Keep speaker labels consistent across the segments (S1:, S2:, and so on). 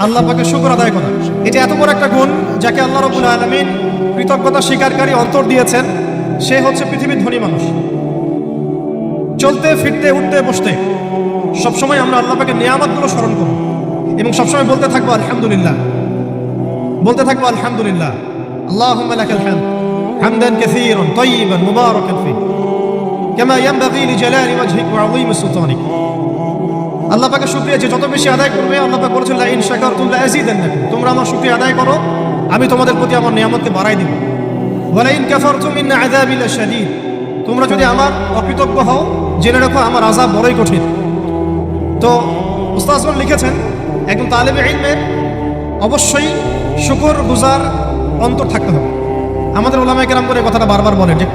S1: আল্লাহ পাকে শুকর আদায় করা এটা এত বড় একটা গুণ যাকে আল্লাহ রবুল আলমিন কৃতজ্ঞতা স্বীকারকারী অন্তর দিয়েছেন সে হচ্ছে পৃথিবীর ধনী মানুষ চলতে ফিরতে উঠতে বসতে সবসময় আমরা আল্লাহ পাকে নিয়ামতগুলো স্মরণ করব এবং সবসময় বলতে থাকবো আলহামদুলিল্লাহ বলতে থাকবো আলহামদুলিল্লাহ اللهم لك الحمد حمدا كثيرا طيبا مباركا فيه كما ينبغي لجلال وجهك وعظيم سلطانك আল্লাহ পাকে শুকরিয়া যে যত বেশি আদায় করবে, আল্লাহ পাক বলেছেন, লা ইন শাকারতুম লা আযীদান্নাকুম। তোমরা আমার শুকরিয়া আদায় করো, আমি তোমাদের প্রতি আমার নিয়ামতকে বাড়াই দেব। ওয়া লা ইন কাফারতুম ইন আযাবি লাশাদীদ তোমরা যদি আমার অকৃতজ্ঞ হও, জেনে রাখো আমার আযাব বড়ই কঠিন। তো উস্তাজমান লিখেছেন, একজন তালেবে ইলমের অবশ্যই শুকর গুজার অন্তর থাকতে হবে। আমাদের ওলামায় কেরাম করে কথাটা বারবার বলে, যে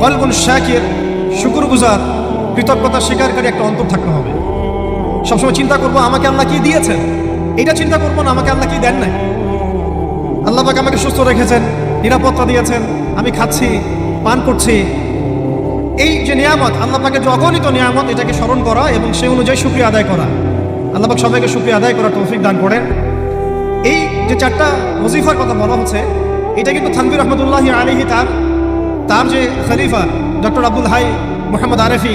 S1: কলগুন শাকির শুকুর গুজার কৃতজ্ঞতা স্বীকারকারী একটা অন্তর থাকতে হবে। সবসময় চিন্তা করব, আমাকে আল্লাহ কি দিয়েছেন? এটা চিন্তা করব না, আমাকে আল্লাহ কি দেন নাই? আল্লাহ পাক আমাকে সুস্থ রেখেছেন, নিরাপত্তা দিয়েছেন, আমি খাচ্ছি, পান করছি। এই যে নিয়ামত, আল্লাহ পাকে যে অগণিত নিয়ামত, এটাকে স্মরণ করা এবং সেই অনুযায়ী শুক্রিয়া আদায় করা। আল্লাহ পাক সবাইকে শুক্রিয়া আদায় করার তৌফিক দান করেন। এই যে চারটা ওজিফার কথা বলা হচ্ছে, এটা কিন্তু থানবির রহমতুল্লাহ আলিহি তার তার যে খলিফা, ডক্টর আব্দুল হাই মোহাম্মদ আরেফি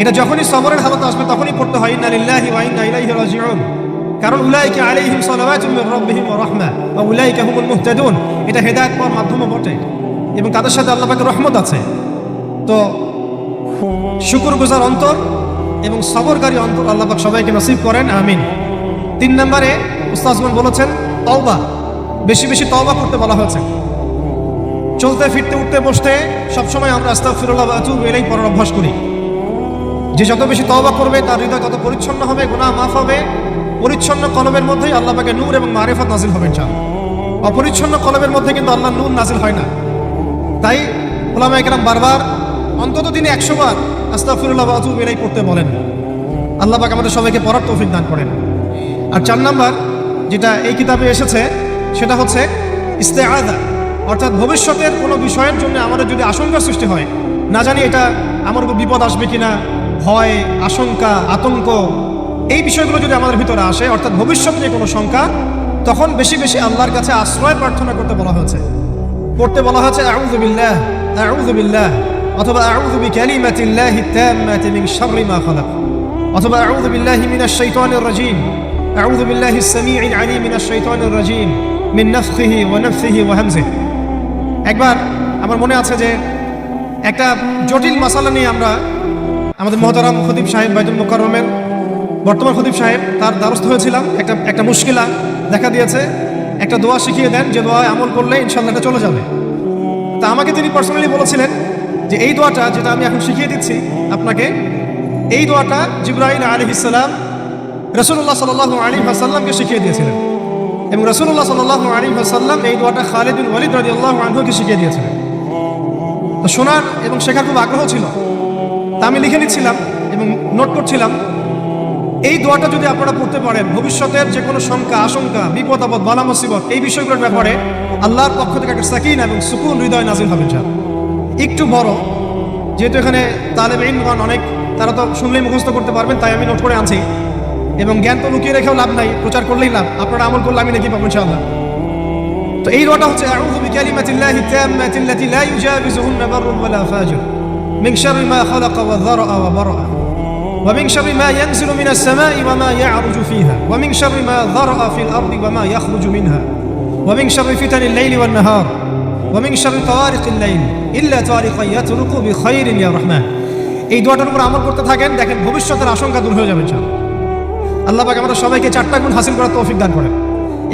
S1: এটা যখনই সবরের হালত আসবে, তখনই পড়তে হয়, ইন্না লিল্লাহি ওয়া ইন্না ইলাইহি রাজিউন। কারণ উলাইকা আলাইহিম সালাওয়াতুম মির রাব্বিহিম ওয়া রাহমা, ওয়া উলাইকা হুমুল মুহতাদুন। এটা হেদায়েত পাওয়ার মাধ্যমও বটে এবং তাদের সাথে আল্লাহ পাকের রহমত আছে। তো শুকরগুজার অন্তর এবং সবরকারী অন্তর আল্লাহ পাক সবাইকে নসিব করেন, আমিন। তিন নম্বরে উস্তাজমান বলেছেন, তওবা। বেশি বেশি তওবা করতে বলা হয়েছে। চলতে, ফিরতে, উঠতে, বসতে সবসময় আমরা আস্তাগফিরুল্লাহ ওয়া আতুবু ইলাইহি পড়ার অভ্যাস করি। যে যত বেশি তওবা করবে, তার হৃদয় তত পরিচ্ছন্ন হবে, গুনাহ মাফ হবে। পরিচ্ছন্ন কলমের মধ্যেই আল্লাহ পাকে নূর এবং মারিফত নাজিল হবে ইনশাআল্লাহ। অপরিচ্ছন্ন কলমের মধ্যে কিন্তু আল্লাহ নূর নাজিল হয় না। তাই ওলামা একরাম বারবার অন্তত দিনে একশো বার আস্তাগফিরুল্লাহ ওয়া আতুবু ইলাইহি পড়তে বলেন। আল্লাহ আমাদের সবাইকে পড়ার তৌফিক দান করেন। আর চার নাম্বার যেটা এই কিতাবে এসেছে, সেটা হচ্ছে ইস্তেআদা অর্থাৎ ভবিষ্যতের কোনো বিষয়ের জন্য আমাদের যদি আশঙ্কা সৃষ্টি হয়, না জানি এটা আমার উপর বিপদ আসবে কিনা ভয়, আশঙ্কা, আতঙ্ক, এই বিষয়গুলো যদি আমাদের ভিতরে আসে, অর্থাৎ ভবিষ্যৎ নিয়ে কোনো শঙ্কা, তখন বেশি বেশি আল্লাহর কাছে আশ্রয় প্রার্থনা করতে বলা হয়েছে। পড়তে বলা হয়েছে, আউযু বিল্লাহ আউযু বিল্লাহ, অথবা, আউযু বিকালিমাতিল্লাহি তাম্মাতি মিন শাররি মা খালাক, অথবা, আউযু বিল্লাহি মিনাশ শাইতানির রাজীম, আউযু বিল্লাহি সামিউল আলিম মিনাশ শাইতানির রাজীম, মিন নাফখিহি ওয়া নাফসিহি ওয়া হামজিহি একবার আমার মনে আছে যে একটা জটিল মশালা নিয়ে আমরা আমাদের মহতারাম খতিব সাহেব বাইদুল মোকাররমের বর্তমান খতিব সাহেব, তার দ্বারস্থ হয়েছিলাম। একটা একটা মুশকিলা দেখা দিয়েছে। একটা দোয়া শিখিয়ে দেন, যে দোয়ায় আমল করলে ইনশাল্লাহ এটা চলে যাবে। তা আমাকে তিনি পার্সোনালি বলেছিলেন যে, এই দোয়াটা যেটা আমি এখন শিখিয়ে দিচ্ছি আপনাকে, এই দোয়াটা জিব্রাহিল আলী ইসাল্লাম রসুল্লাহ সাল আলী হাসাল্লামকে শিখিয়ে দিয়েছিলেন। এবং রসুল্লাহ সাল আলী হাসাল্লাম এই দোয়াটা খালিদ বিন ওয়ালিদ রাজি আল্লাহ আনহুকে শিখিয়ে দিয়েছিলেন। তো শোনার এবং শেখার খুব আগ্রহ ছিল। তা আমি লিখে নিচ্ছিলাম এবং নোট করছিলাম। এই দোয়াটা যদি আপনারা পড়তে পারেন, ভবিষ্যতের যে কোনো শঙ্কা, আশঙ্কা, বিপদ, আপদ, বালা, মুসিবত, এই বিষয়গুলোর ব্যাপারে আল্লাহর পক্ষ থেকে একটা সাকিন এবং সুকুন হৃদয় নাজিল হবে যা একটু বড়, যেহেতু এখানে তালেব ইনগণ অনেক, তারা তো শুনলেই মুখস্থ করতে পারবেন, তাই আমি নোট করে আনছি। এবং জ্ঞান তো লুকিয়ে রেখেও লাভ নাই, প্রচার করলেই লাভ, আপনারা আমল করলে আমি নাকি পাবো ইনশাআল্লাহ। তো এই দোয়াটা হচ্ছে, আউযু বিকালিমাতিল্লাহি তাম্মাতিল্লাতি লা ওয়ালা মিন শাররি মা খালাকা ওয়া যারআ ওয়া বারআ ومن شر ما ينزل من السماء وما يعرج فيها ومن شر ما ذرأ في الأرض وما يخرج منها ومن شر فتن الليل والنهار ওমিং শারি তাওয়ারিকিল লাইল ইল্লা তাওয়ারিকা ইয়াতরুকু বিখাইরিন ইয়া রাহমান এই দোয়াটার উপর আমল করতে থাকেন দেখেন ভবিষ্যতের আশঙ্কা দূর হয়ে যাবে ইনশাআল্লাহ আল্লাহ পাক আমাদের সবাইকে চারটা গুণ হাসিল করার তৌফিক দান করেন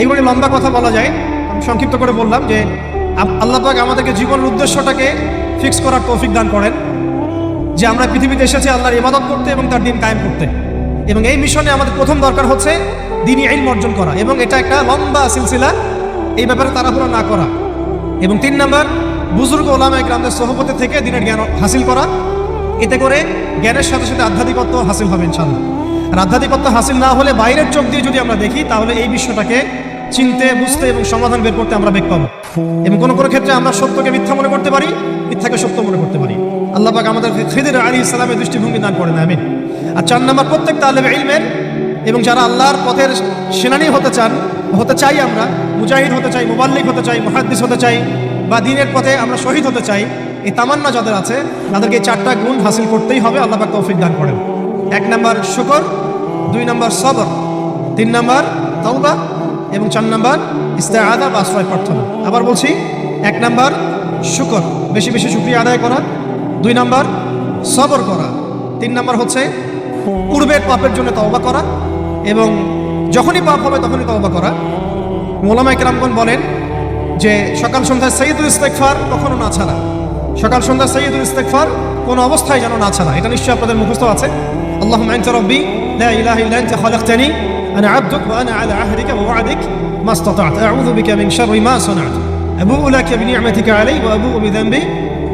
S1: এইগুলি লম্বা কথা বলা যায় আমি সংক্ষিপ্ত করে বললাম যে আপ- আল্লাহ পাক আমাদেরকে জীবনের উদ্দেশ্যটাকে ফিক্স করার তৌফিক দান করেন যে আমরা পৃথিবীতে এসেছি আল্লাহর ইবাদত করতে এবং তার দিন কায়েম করতে। এবং এই মিশনে আমাদের প্রথম দরকার হচ্ছে দিনই আইন অর্জন করা এবং এটা একটা লম্বা সিলসিলা, এই ব্যাপারে তাড়াহুড়ো না করা। এবং তিন নম্বর, বুজুর্গ ওলামা গ্রামদের সহপতি থেকে দিনের জ্ঞান হাসিল করা। এতে করে জ্ঞানের সাথে সাথে আধ্যাত্মিকত্ব হাসিল হবে ইনশাল্লাহ আর আধ্যাত্মিকত্ব হাসিল না হলে বাইরের চোখ দিয়ে যদি আমরা দেখি, তাহলে এই বিশ্বটাকে চিনতে, বুঝতে এবং সমাধান বের করতে আমরা বেগ পাবো। এবং কোনো কোনো ক্ষেত্রে আমরা সত্যকে মিথ্যা মনে করতে পারি, মিথ্যাকে সত্য মনে করতে পারি। আল্লাহ পাক আমাদের খিদির আলী ইসলামের দৃষ্টিভঙ্গি দান করেন, আমিন। আর চার নম্বর, প্রত্যেক তালেব ইলমের এবং যারা আল্লাহর পথের সেনানি হতে চান, হতে চাই আমরা, মুজাহিদ হতে চাই, মুবাল্লিক হতে চাই, মুহাদ্দিস হতে চাই, বা দিনের পথে আমরা শহীদ হতে চাই, এই তামান্না যাদের আছে, তাদেরকে এই চারটা গুণ হাসিল করতেই হবে, আল্লাহ পাক তৌফিক দান করেন। এক নম্বর, শুকর, দুই নম্বর, সবর, তিন নম্বর, তওবা, এবং চার নম্বর, ইস্তেআদা বা আশ্রয় প্রার্থনা। আবার বলছি, এক নম্বর, শুকর। বেশি বেশি শুক্রিয়া আদায় করা দুই নম্বর, সবর করা। তিন নম্বর হচ্ছে পূর্বের পাপের জন্য তওবা করা এবং যখনই পাপ হবে তখনই তওবা করা। মোলামা ইকরামগণ বলেন যে, সকাল সন্ধ্যায় সৈয়দুল ইস্তেকফার কখনো না ছাড়া। সকাল সন্ধ্যা সৈয়দুল ইস্তেকফার কোনো অবস্থায় যেন না ছাড়া। এটা নিশ্চয়ই আপনাদের মুখস্থ আছে। আল্লাহ আনতা রব্বি লা ইলাহা ইল্লা আনতা খালাকতানি, আনা আবদুক ওয়া আনা আলা আহদিকা ওয়া ওয়া'দিক মা ইসতাতা'ত আউযু বিকা মিন শাররি মা সানা'ত। আবুউ লাকা বিনি'মাতিকা আলাইহি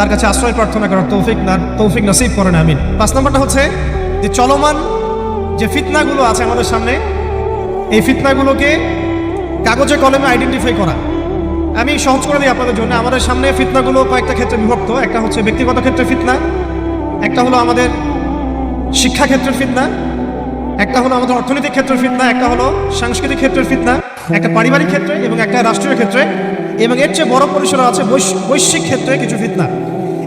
S1: তার কাছে আশ্রয় প্রার্থনা করার তৌফিক না- তৌফিক নসিব করেন, আমিন। পাঁচ নম্বরটা হচ্ছে যে চলমান যে ফিতনাগুলো আছে আমাদের সামনে, এই ফিতনাগুলোকে কাগজে কলমে আইডেন্টিফাই করা। আমি সহজ করে দিই আপনাদের জন্য। আমাদের সামনে ফিতনাগুলো কয়েকটা ক্ষেত্রে বিভক্ত। একটা হচ্ছে ব্যক্তিগত ক্ষেত্রে ফিতনা, একটা হলো আমাদের শিক্ষা ক্ষেত্রের ফিতনা, একটা হলো আমাদের অর্থনৈতিক ক্ষেত্রের ফিতনা, একটা হলো সাংস্কৃতিক ক্ষেত্রের ফিতনা, একটা পারিবারিক ক্ষেত্রে এবং একটা রাষ্ট্রীয় ক্ষেত্রে। এবং এর চেয়ে বড় পরিসরে আছে বৈশ- বৈশ্বিক ক্ষেত্রে কিছু ফিতনা।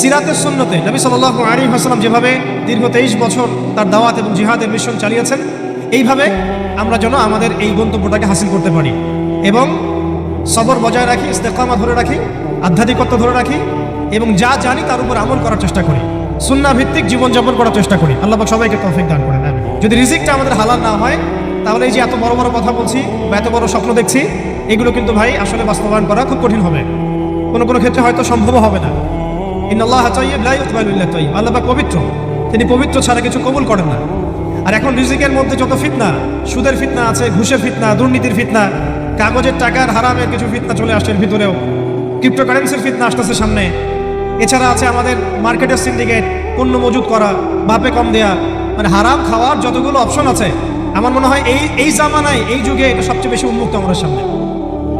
S1: সিরাতের সুন্নতে নবী সাল্লাহ আলী হাসলাম যেভাবে দীর্ঘ তেইশ বছর তার দাওয়াত এবং জিহাদের মিশন চালিয়েছেন, এইভাবে আমরা যেন আমাদের এই গন্তব্যটাকে হাসিল করতে পারি এবং সবর বজায় রাখি, ইস্তেকামা ধরে রাখি, আধ্যাত্মিকত্ব ধরে রাখি এবং যা জানি তার উপর আমল করার চেষ্টা করি সুন্না ভিত্তিক জীবনযাপন করার চেষ্টা করি। আল্লাহ সবাইকে তৌফিক দান আমিন। যদি রিজিকটা আমাদের হালাল না হয়, তাহলে এই যে এত বড় বড় কথা বলছি বা এত বড় স্বপ্ন দেখছি, এগুলো কিন্তু ভাই আসলে বাস্তবায়ন করা খুব কঠিন হবে। কোনো কোনো ক্ষেত্রে হয়তো সম্ভব হবে না। ইন্নাল্লাহ তাইয়্যিব, লা তাইয়্যিব। আল্লাহ পাক পবিত্র। তিনি পবিত্র ছাড়া কিছু কবুল করেন না। আর এখন রিজিকের মধ্যে যত ফিতনা, সুদের ফিতনা আছে, ঘুষের ফিতনা, দুর্নীতির ফিতনা, কাগজের টাকার হারামের কিছু ফিতনা চলে আসছে ভিতরেও। ক্রিপ্টোকারেন্সির ফিতনা আসতেছে সামনে। এছাড়া আছে আমাদের মার্কেটের সিন্ডিকেট, পণ্য মজুত করা, বাপে কম দেয়া। মানে হারাম খাওয়ার যতগুলো অপশন আছে, আমার মনে হয় এই এই জামানায়, এই যুগে এটা সবচেয়ে বেশি উন্মুক্ত আমাদের সামনে।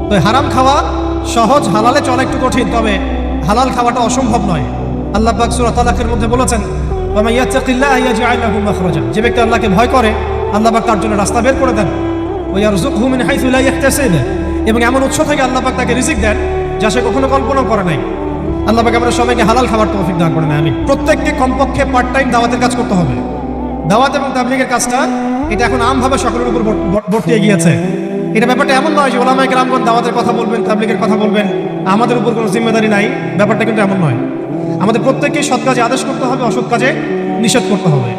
S1: তো হারাম খাওয়া সহজ, হালালে চলা একটু কঠিন, তবে হালাল খাওয়াটা অসম্ভব নয়। আল্লাহ পাক সূরা তালাকের মধ্যে বলেছেন যে ব্যক্তি আল্লাহকে ভয় করে, আল্লাহ পাক তার জন্য রাস্তা বের করে দেন। এবং এমন উৎস থেকে আল্লাহ পাক তাকে রিজিক দেন, যা সে কখনো কল্পনা করে নাই। আল্লাহ পাক আমাদের সবাইকে হালাল খাবার তৌফিক দান করেন আমি প্রত্যেককে কমপক্ষে পার্ট টাইম দাওয়াতের কাজ করতে হবে। দাওয়াত এবং তাবলিগের কাজটা, এটা এখন আমভাবে সকলের উপর বর- বর- বর্তিয়ে গিয়েছে এটা ব্যাপারটা এমন নয় যে ওলামায় গ্রামগণ দাওয়াতের কথা বলবেন, তাবলিগের কথা বলবেন। আমাদের উপর কোনো জিম্মেদারি নাই, ব্যাপারটা কিন্তু এমন নয়। আমাদের প্রত্যেককে সৎ কাজে আদেশ করতে হবে, অসৎ কাজে নিষেধ করতে হবে।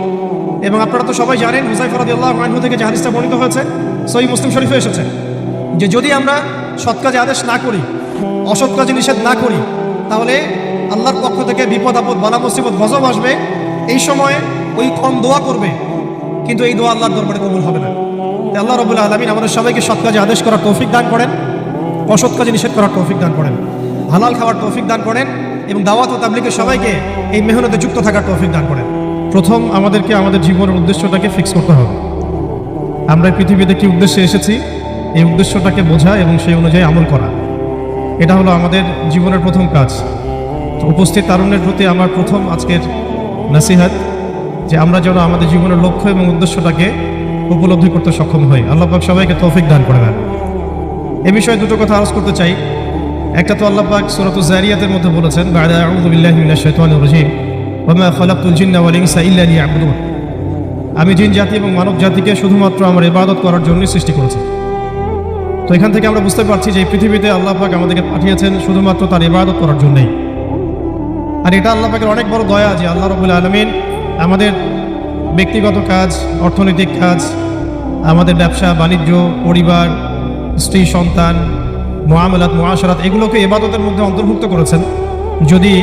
S1: এবং আপনারা তো সবাই জানেন হুজাইফর রাদিয়াল্লাহু আনহু থেকে যে বর্ণিত হয়েছে সহি মুসলিম শরীফে এসেছে, যে যদি আমরা সৎ কাজে আদেশ না করি, অসৎ কাজে নিষেধ না করি, তাহলে আল্লাহর পক্ষ থেকে বিপদ, আপদ, বালা, মুসিবত, গজব আসবে। এই সময় ওই কম দোয়া করবে, কিন্তু এই দোয়া আল্লাহর দরবারে কবুল হবে না। আল্লাহ রবুল্লা আলমিন আমাদের সবাইকে সৎ কাজে আদেশ করার তৌফিক দান করেন। অসৎ কাজে নিষেধ করার তৌফিক দান করেন। হালাল খাওয়ার তৌফিক দান করেন এবং দাওয়াত ও তাবলিকে সবাইকে এই মেহনতে যুক্ত থাকার তৌফিক দান করেন। প্রথম আমাদেরকে আমাদের জীবনের উদ্দেশ্যটাকে ফিক্স করতে হবে। আমরা পৃথিবীতে কি উদ্দেশ্যে এসেছি? এই উদ্দেশ্যটাকে বোঝা এবং সেই অনুযায়ী আমল করা। এটা হলো আমাদের জীবনের প্রথম কাজ। উপস্থিত তারুণ্যের প্রতি আমার প্রথম আজকের নাসিহাত, যে আমরা যেন আমাদের জীবনের লক্ষ্য এবং উদ্দেশ্যটাকে উপলব্ধি করতে সক্ষম হই। আল্লাহ সবাইকে তৌফিক দান করে দেন। এ বিষয়ে দুটো কথা আলোচ করতে চাই। একটা তো আল্লাহ পাক সূরাতুজ জারিয়াতের মধ্যে বলেছেন, বা'দা শাইতানির রাজীম, ওয়া মা খালাকতুল জিন্না ওয়াল ইনসা ইল্লা লিয়াবুদুন। আমি জিন, জাতি এবং মানব জাতিকে শুধুমাত্র আমার ইবাদত করার জন্যই সৃষ্টি করেছি। তো এখান থেকে আমরা বুঝতে পারছি যে পৃথিবীতে আল্লাহ পাক আমাদেরকে পাঠিয়েছেন শুধুমাত্র তার ইবাদত করার জন্যই। আর এটা আল্লাহ পাকের অনেক বড় দয়া যে আল্লাহ রবুল আলমিন আমাদের ব্যক্তিগত কাজ, অর্থনৈতিক কাজ, আমাদের ব্যবসা, বাণিজ্য, পরিবার স্ত্রী, সন্তান মোয়ামেলাত মোয়াশারাত এগুলোকে এবাদতের মধ্যে অন্তর্ভুক্ত করেছেন। যদি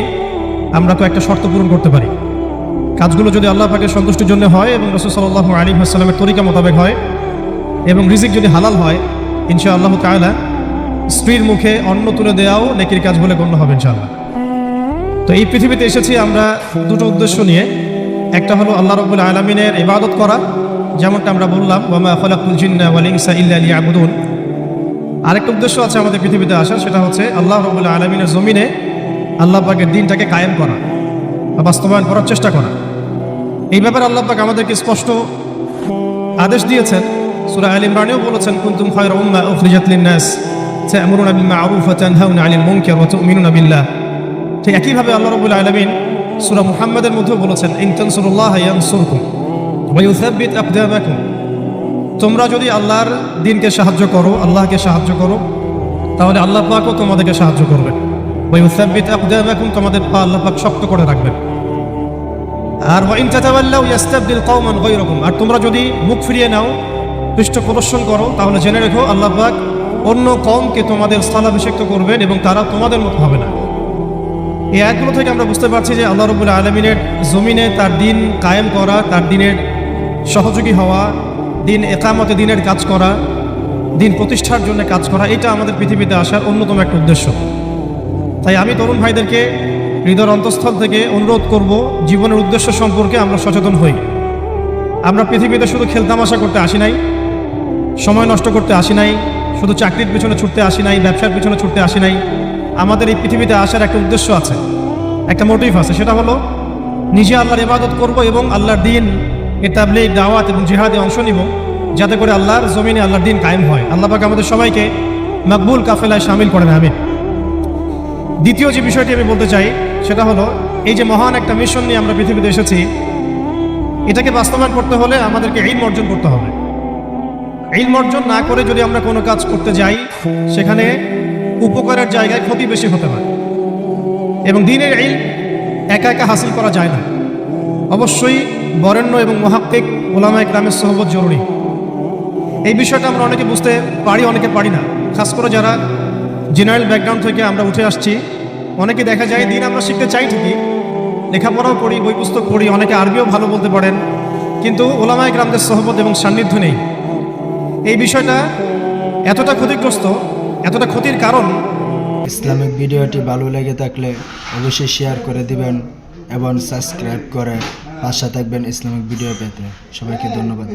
S1: আমরা কয়েকটা শর্ত পূরণ করতে পারি। কাজগুলো যদি আল্লাহ পাকের সন্তুষ্টির জন্য হয় এবং রসুল সাল্লাহ আলী আসসালামের তরিকা মোতাবেক হয় এবং রিজিক যদি হালাল হয় ইনশা আল্লাহ তাআলা স্ত্রীর মুখে অন্ন তুলে দেওয়াও নেকির কাজ বলে গণ্য হবে ইনশাআল্লাহ। তো এই পৃথিবীতে এসেছি আমরা দুটো উদ্দেশ্য নিয়ে। একটা হলো আল্লাহ রবুল আলমিনের ইবাদত করা, যেমনটা আমরা বললাম ওয়ামা খলাকুল জিন্না ওয়াল ইনসা ইল্লা লিয়াবুদুন। আরেকটা উদ্দেশ্য আছে আমাদের পৃথিবীতে আসা সেটা হচ্ছে আল্লাহ রবুল আলমিনের জমিনে আল্লাহ পাকের দিনটাকে কায়েম করা বা বাস্তবায়ন করার চেষ্টা করা। এই ব্যাপারে আল্লাহ আমাদেরকে স্পষ্ট আদেশ দিয়েছেন। সুরা আল ইমরানেও বলেছেন, কুনতুম খায়রা উম্মাহ উখরিজাত লিন-নাস তা'মুরুনা বিল মা'রুফ ওয়া তানহাউনা 'আনিল মুনকার ওয়া তু'মিনুনা বিল্লাহ। ঠিক একইভাবে আল্লাহ রাব্বুল আলামিন সূরা মুহাম্মাদের মধ্যেও বলেছেন, ইন তানসুরুল্লাহ ইয়ানসুরকুম ওয়া ইউসাব্বিত আকদামাকুম। তোমরা যদি আল্লাহর দিনকে সাহায্য করো, আল্লাহকে সাহায্য করো, তাহলে আল্লাহ পাকও তোমাদেরকে সাহায্য করবেন তোমাদের পা আল্লাহ পাক শক্ত করে রাখবেন আর ওয়াইন কওমান গায়রাকুম, আর তোমরা যদি মুখ ফিরিয়ে নাও, পৃষ্ঠ প্রদর্শন করো, তাহলে জেনে রেখো আল্লাহ পাক অন্য কমকে তোমাদের স্থলাভিষিক্ত করবেন এবং তারা তোমাদের মতো হবে না। এই আয়াতগুলো থেকে আমরা বুঝতে পারছি যে আল্লাহ রবুল আলমিনের জমিনে তার দিন কায়েম করা, তার দিনের সহযোগী হওয়া দিন একামতে দিনের কাজ করা, দিন প্রতিষ্ঠার জন্য কাজ করা, এটা আমাদের পৃথিবীতে আসার অন্যতম একটা উদ্দেশ্য। তাই আমি তরুণ ভাইদেরকে হৃদয়ের অন্তঃস্থল থেকে অনুরোধ করব, জীবনের উদ্দেশ্য সম্পর্কে আমরা সচেতন হই। আমরা পৃথিবীতে শুধু খেলতামাশা করতে আসি নাই, সময় নষ্ট করতে আসি নাই, শুধু চাকরির পিছনে ছুটতে আসি নাই, ব্যবসার পিছনে ছুটতে আসি নাই, আমাদের এই পৃথিবীতে আসার একটা উদ্দেশ্য আছে, একটা মোটিভ আছে, সেটা হলো নিজে আল্লাহর ইবাদত করব এবং আল্লাহর দিন এ তাবলিগ দাওয়াত এবং জিহাদে অংশ নিব, যাতে করে আল্লাহর জমিনে আল্লাহর দিন কায়েম হয়। আল্লাহ পাক আমাদের সবাইকে মকবুল কাফেলায় সামিল করেন আমি দ্বিতীয় যে বিষয়টি আমি বলতে চাই, সেটা হলো, এই যে মহান একটা মিশন নিয়ে আমরা পৃথিবীতে এসেছি, এটাকে বাস্তবায়ন করতে হলে আমাদেরকে ইলম অর্জন করতে হবে। ইলম অর্জন না করে যদি আমরা কোনো কাজ করতে যাই, সেখানে উপকারের জায়গায় ক্ষতি বেশি হতে পারে। এবং দিনের ইল একা একা হাসিল করা যায় না। অবশ্যই বরেণ্য এবং মহাক্কিক ওলামায় গ্রামের সহবত জরুরি। এই বিষয়টা আমরা অনেকে বুঝতে পারি, অনেকে পারি না। খাস করে যারা জেনারেল ব্যাকগ্রাউন্ড থেকে আমরা উঠে আসছি, অনেকে দেখা যায় দিন আমরা শিখতে চাই ঠিকই, লেখাপড়াও পড়ি বই পুস্তক পড়ি, অনেকে আরবিও ভালো বলতে পারেন, কিন্তু ওলামায় গ্রামদের সহবত এবং সান্নিধ্য নেই। এই বিষয়টা এতটা ক্ষতিগ্রস্ত, এতটা ক্ষতির কারণ
S2: ইসলামিক ভিডিওটি ভালো লেগে থাকলে অবশ্যই শেয়ার করে দিবেন এবং সাবস্ক্রাইব করে পাশে থাকবেন ইসলামিক ভিডিও পেতে। সবাইকে ধন্যবাদ।